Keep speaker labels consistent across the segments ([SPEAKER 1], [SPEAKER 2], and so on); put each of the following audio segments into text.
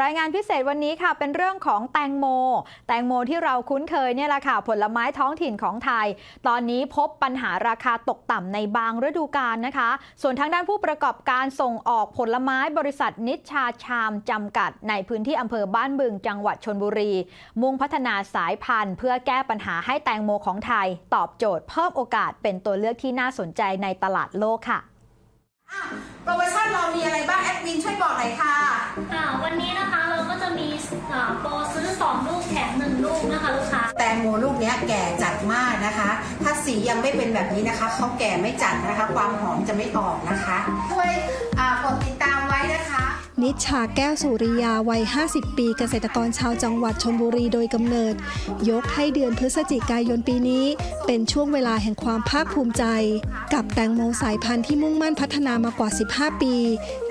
[SPEAKER 1] รายงานพิเศษวันนี้ค่ะเป็นเรื่องของแตงโม แตงโมที่เราคุ้นเคยเนี่ยแหละค่ะผลไม้ท้องถิ่นของไทย ตอนนี้พบปัญหาราคาตกต่ำในบางฤดูกาลนะคะ ส่วนทางด้านผู้ประกอบการส่งออกผลไม้บริษัทนิชชาชามจำกัด ในพื้นที่อำเภอบ้านบึงจังหวัดชนบุรี มุ่งพัฒนาสายพันธุ์ เพื่อแก้ปัญหาให้แตงโมของไทย ตอบโจทย์เพิ่มโอกาสเป็นตัวเลือกที่น่าสนใจในตลาดโลกค่ะ
[SPEAKER 2] อะโปรโมชั่นเรามีอะไรบ้างแอดมินช่วยบอกหน่อยค่ะ
[SPEAKER 3] ค่ะวันนี้นะคะเราก็จะมีอ่าโปรซื้อ 2 ลูกแถม 1 ลูกนะคะลูกค้า
[SPEAKER 2] แตงโมลูกเนี้ยแก่จัดมากนะคะ ถ้าสียังไม่เป็นแบบนี้นะคะเขาแก่ไม่จัดนะคะ ความหอมจะไม่ออกนะคะช่วยอ่ากดติดตามไว้นะคะ
[SPEAKER 4] นิชชาแก้วสุริยาวัย 50 ปีเกษตรกรชาวจังหวัดชนบุรีโดยกำเนิด ยกให้เดือนพฤศจิกายนปีนี้ เป็นช่วงเวลาแห่งความภาคภูมิใจ กับแตงโมสายพันธุ์ที่มุ่งมั่นพัฒนามากว่า 15 ปี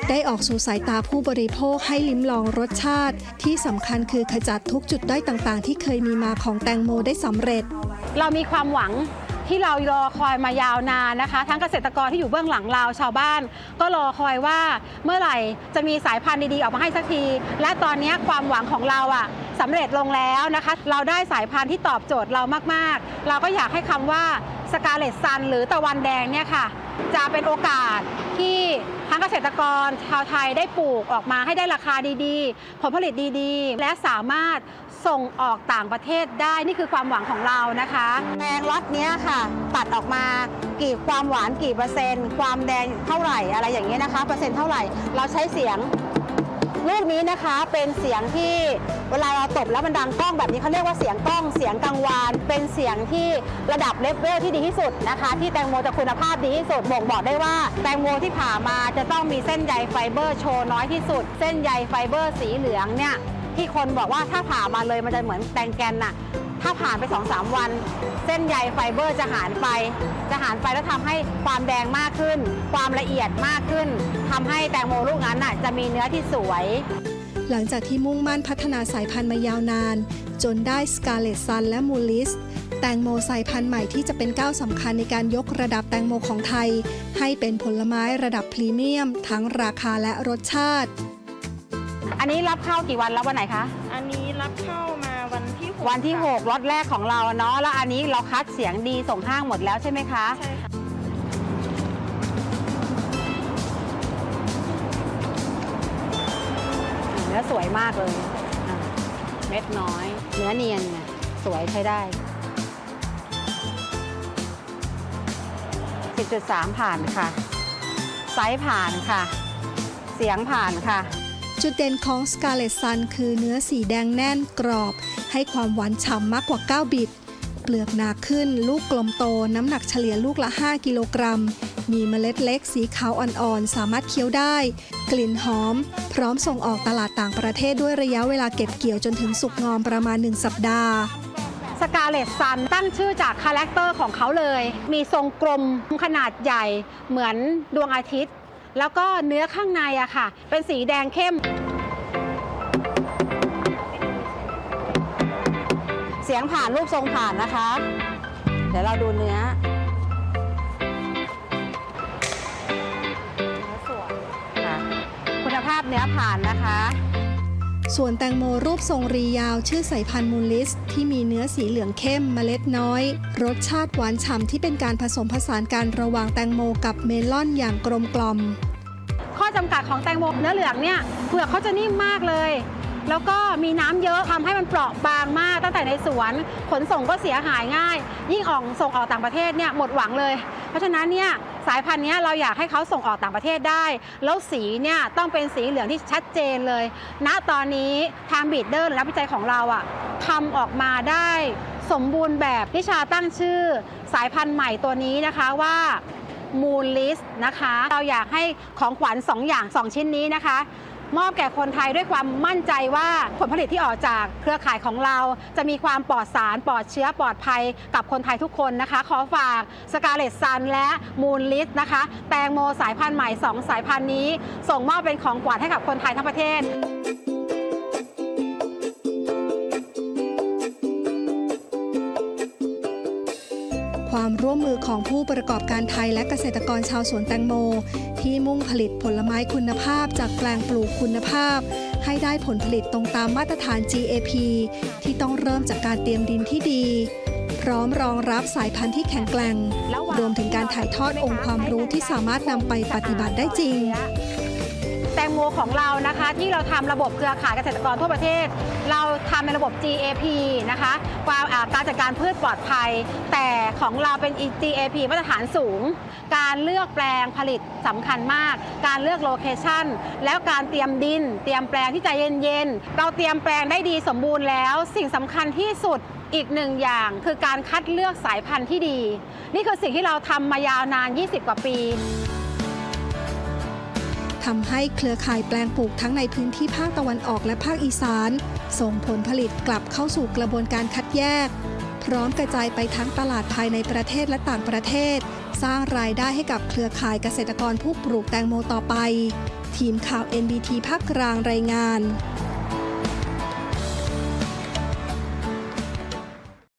[SPEAKER 4] ได้ออกสู่สายตาผู้บริโภคให้ลิ้มลองรสชาติ ที่สำคัญคือขจัดทุกจุดด้อยต่างๆ ที่เคยมีมาของแตงโมได้สำเร็จ
[SPEAKER 5] เรามีความหวัง ที่เรารอคอยมายาวนานนะคะ ทั้งเกษตรกรที่อยู่เบื้องหลังเราชาวบ้าน ก็รอคอยว่าเมื่อไหร่จะมีสายพันธุ์ดีๆออกมาให้สักที และตอนนี้ความหวังของเราอะสำเร็จลงแล้วนะคะ เราได้สายพันธุ์ที่ตอบโจทย์เรามากๆ เราก็อยากให้คำว่า สกาเลตซันหรือตะวันแดงเนี่ยค่ะ จะเป็นโอกาสที่ทั้งเกษตรกรชาวไทยได้ปลูกออกมาให้ได้ราคาดีๆ ผลผลิตดีๆ และสามารถส่งออกต่างประเทศได้นี่คือความหวังของเรานะคะแตงล็อตเนี้ยค่ะ ตัดออกมากี่ความหวานกี่เปอร์เซ็นต์ ความแดงเท่าไหร่อะไรอย่างเงี้ยนะคะ เปอร์เซ็นต์เท่าไหร่เราใช้เสียง ลูกนี้นะคะเป็นเสียงที่เวลาเราตบแล้วมันดังก้องแบบนี้เขาเรียกว่าเสียงก้องเสียงกังวาน เป็นเสียงที่ระดับเลเวลที่ดีที่สุดนะคะ ที่แตงโมจะคุณภาพดีที่สุดบ่งบอกได้ว่า แตงโมที่ผ่ามาจะต้องมีเส้นใยไฟเบอร์โชว์น้อยที่สุด เส้นใยไฟเบอร์สีเหลืองเนี่ยที่คนบอกว่าถ้าผ่ามาเลยมันจะเหมือนแตงแกนน่ะ ถ้าผ่านไป 2-3 วัน เส้นใยไฟเบอร์จะหายไป จะหายไปแล้วทำให้ความแดงมากขึ้น ความละเอียดมากขึ้นทำให้แตงโมลูกนั้นน่ะจะมีเนื้อที่สวย
[SPEAKER 4] หลังจากที่มุ่งมั่นพัฒนาสายพันธุ์มายาวนาน จนได้สกาเลตซันและมูลิสแตงโมสายพันธุ์ใหม่ที่จะเป็นก้าวสำคัญในการยกระดับแตงโมของไทย ให้เป็นผลไม้ระดับพรีเมียม ทั้งราคาและรสชาติ
[SPEAKER 5] อันนี้รับเข้ากี่วันแล้ววันไหนคะ
[SPEAKER 6] อันนี้รับเข้ามา วันที่หก
[SPEAKER 5] วันที่
[SPEAKER 6] ค่ะ
[SPEAKER 5] 6ล็อตแรกของเราเนาะแล้วอันนี้เราคัดเสียงดีส่งห้างหมดแล้วใช่ไหมคะ
[SPEAKER 6] ใช่ค่ะ
[SPEAKER 5] เนื้อสวยมากเลยอะเม็ดน้อย เนื้อเนียนเนี่ยสวยใช้ได้ 10.3 ผ่านค่ะ ไซส์ผ่านค่ะ เสียงผ่านค่ะ
[SPEAKER 4] จุดเด่นของ Scarlet Sun คือเนื้อสีแดงแน่นกรอบ ให้ความหวานฉ่ำมากกว่า 9 บิต เปลือกหนาขึ้น ลูกกลมโต น้ำหนักเฉลี่ยลูกละ 5 กิโลกรัม มีเมล็ดเล็กสีขาวอ่อนๆ สามารถเคี้ยวได้ กลิ่นหอม พร้อมส่งออกตลาดต่างประเทศด้วยระยะเวลาเก็บเกี่ยวจนถึงสุกงอมประมาณ 1 สัปดาห์
[SPEAKER 5] สกาเลตซันตั้งชื่อจากคาแรคเตอร์ของเขาเลย มีทรงกลมขนาดใหญ่เหมือนดวงอาทิตย์ แล้วก็เนื้อข้างในอะค่ะ เป็นสีแดงเข้ม เสียงผ่านรูปทรงผ่านนะคะ เดี๋ยวเราดูเนื้อเนื้อสวยค่ะคุณภาพเนื้อผ่านนะคะ
[SPEAKER 4] ส่วนแตงโมรูปทรงรียาวชื่อสายพันธุ์มูลลิส ที่มีเนื้อสีเหลืองเข้มเมล็ดน้อย รสชาติหวานฉ่ำที่เป็นการผสมผสานกันระหว่างแตงโมกับเมลอนอย่างกลมกล่อม
[SPEAKER 5] ข้อจำกัดของแตงโมเนื้อเหลืองเนี่ยเปลือกเขาจะนิ่มมากเลย แล้วก็มีน้ำเยอะทำให้มันเปราะบางมาก ตั้งแต่ในสวนขนส่งก็เสียหายง่าย ยิ่งออกส่งออกต่างประเทศเนี่ยหมดหวังเลย เพราะฉะนั้นเนี่ยสายพันธุ์เนี้ยเราอยากให้เขาส่งออกต่างประเทศได้ แล้วสีเนี่ยต้องเป็นสีเหลืองที่ชัดเจนเลย ณตอนนี้ทางบีดเดอร์หรือนักวิจัยของเราอะทำออกมาได้สมบูรณ์แบบนิชาตั้งชื่อ สายพันธุ์ใหม่ตัวนี้นะคะว่ามูลลิสนะคะ เราอยากให้ของขวัญ 2 อย่าง 2 ชิ้นนี้นะคะ มอบแก่คนไทยด้วยความมั่นใจว่าผลผลิตที่ออกจากเครือข่ายของเรา จะมีความปลอดสารปลอดเชื้อปลอดภัยกับคนไทยทุกคนนะคะ ขอฝากสกาเลตซันและมูลลิสนะคะ แตงโมสายพันธุ์ใหม่ 2 สายพันธุ์นี้ ส่งมอบเป็นของขวัญให้กับคนไทยทั้งประเทศ
[SPEAKER 4] ความร่วมมือของผู้ประกอบการไทยและเกษตรกรชาวสวนแตงโม ที่มุ่งผลิตผลไม้คุณภาพจากแปลงปลูกคุณภาพ ให้ได้ผลผลิตตรงตามมาตรฐาน GAP ที่ต้องเริ่มจากการเตรียมดินที่ดี พร้อมรองรับสายพันธุ์ที่แข็งแกร่ง รวมถึงการถ่ายทอดองค์ความรู้ที่สามารถนำไปปฏิบัติได้จริง
[SPEAKER 5] แตงโมของเรานะคะ ที่เราทำระบบเครือข่ายเกษตรกรทั่วประเทศ เราทำในระบบ GAP นะคะความการจัดการพืชปลอดภัย แต่ของเราเป็น GAP มาตรฐานสูง การเลือกแปลงผลิตสำคัญมาก การเลือกโลเคชันแล้วการเตรียมดิน เตรียมแปลงที่ใจเย็นๆ เราเตรียมแปลงได้ดีสมบูรณ์แล้ว สิ่งสำคัญที่สุดอีกหนึ่งอย่างคือการคัดเลือกสายพันธุ์ที่ดี นี่คือสิ่งที่เราทำมายาวนาน 20 กว่าปี
[SPEAKER 4] ทำให้เครือข่ายแปลงปลูกทั้งในพื้นที่ภาคตะวันออกและภาคอีสาน ส่งผลผลิตกลับเข้าสู่กระบวนการคัดแยก พร้อมกระจายไปทั้งตลาดภายในประเทศและต่างประเทศ สร้างรายได้ให้กับเครือข่ายเกษตรกรผู้ปลูกแตงโมต่อไป ทีมข่าว NBT ภาคกลางรายงาน